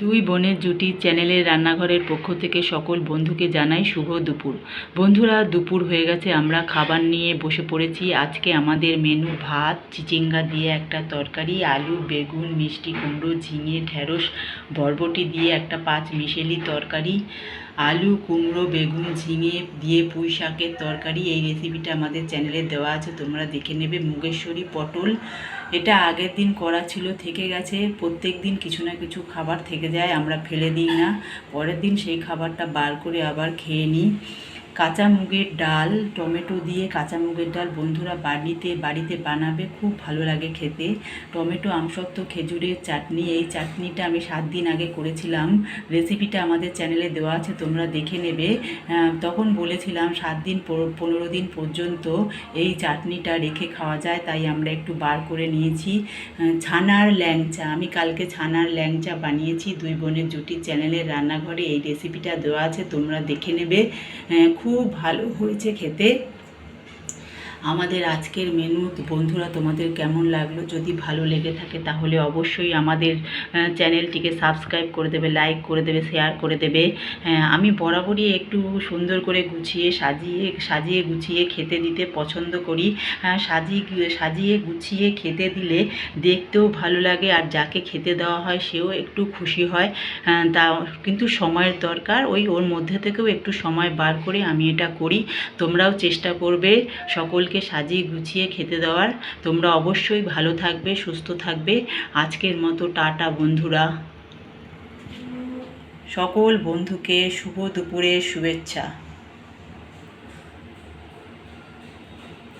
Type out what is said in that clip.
দুই বোনের জুটি চ্যানেলের রান্নাঘরের পক্ষ থেকে সকল বন্ধুকে জানাই শুভ দুপুর। বন্ধুরা, দুপুর হয়ে গেছে, আমরা খাবার নিয়ে বসে পড়েছি। আজকে আমাদের মেনু ভাত, চিচিঙ্গা দিয়ে একটা তরকারি, আলু, বেগুন, মিষ্টি কুমড়ো, ঝিঙে, ঢেঁড়স, বরবটি দিয়ে একটা পাঁচ মিশেলি তরকারি, আলু, কুমড়ো, বেগুন, ঝিঙে দিয়ে পুঁই শাকের তরকারি। এই রেসিপিটা আমাদের চ্যানেলে দেওয়া আছে, তোমরা দেখে নেবে। মুগেশ্বরী পটল, এটা আগের দিন করা ছিল, থেকে গেছে। প্রত্যেক দিন কিছু না কিছু খাবার থেকে যায় আমরা ফেলে দিই না। পরের দিন সেই খাবারটা বার করে আবার খেয়ে নিই। কাঁচা মুগের ডাল টমেটো দিয়ে কাঁচা মুগের ডাল বন্ধুরা বাড়িতে বাড়িতে বানাবে খুব ভালো লাগে খেতে। টমেটো আমসত্ব খেজুরের চাটনি এই চাটনিটা আমি সাত দিন আগে করেছিলাম। রেসিপিটা আমাদের চ্যানেলে দেওয়া আছে তোমরা দেখে নেবে। তখন বলেছিলাম সাত দিন পনেরো দিন পর্যন্ত এই চাটনিটা রেখে খাওয়া যায় তাই আমরা একটু বার করে নিয়েছি। ছানার ল্যাংচা আমি কালকে ছানার ল্যাংচা বানিয়েছি দুই বোনের জুটি চ্যানেলের রান্নাঘরে এই রেসিপিটা দেওয়া আছে তোমরা দেখে নেবে। আহ, খুব ভালো হয়েছে খেতে। আমাদের আজকের মেনু বন্ধুরা তোমাদের কেমন লাগল? যদি ভালো লেগে থাকে তাহলে অবশ্যই আমাদের চ্যানেলটিকে সাবস্ক্রাইব করে দেবে লাইক করে দেবে শেয়ার করে দেবে। আমি বরাবরই একটু সুন্দর করে গুছিয়ে সাজিয়ে সাজিয়ে গুছিয়ে খেতে দিতে পছন্দ করি। সাজিয়ে সাজিয়ে গুছিয়ে খেতে দিলে দেখতেও ভালো লাগে আর যাকে খেতে দেওয়া হয় সেও একটু খুশি হয়। তা কিন্তু সময়ের দরকার, ওই ওর মধ্যে থেকেও একটু সময় বার করে আমি এটা করি। তোমরাও চেষ্টা করবে সকলকে সাজিয়ে গুছিয়ে খেতে দেওয়ার। তোমরা অবশ্যই ভালো থাকবে, সুস্থ থাকবে। আজকের মতো টাটা বন্ধুরা। সকল বন্ধুকে শুভ দুপুরের শুভেচ্ছা।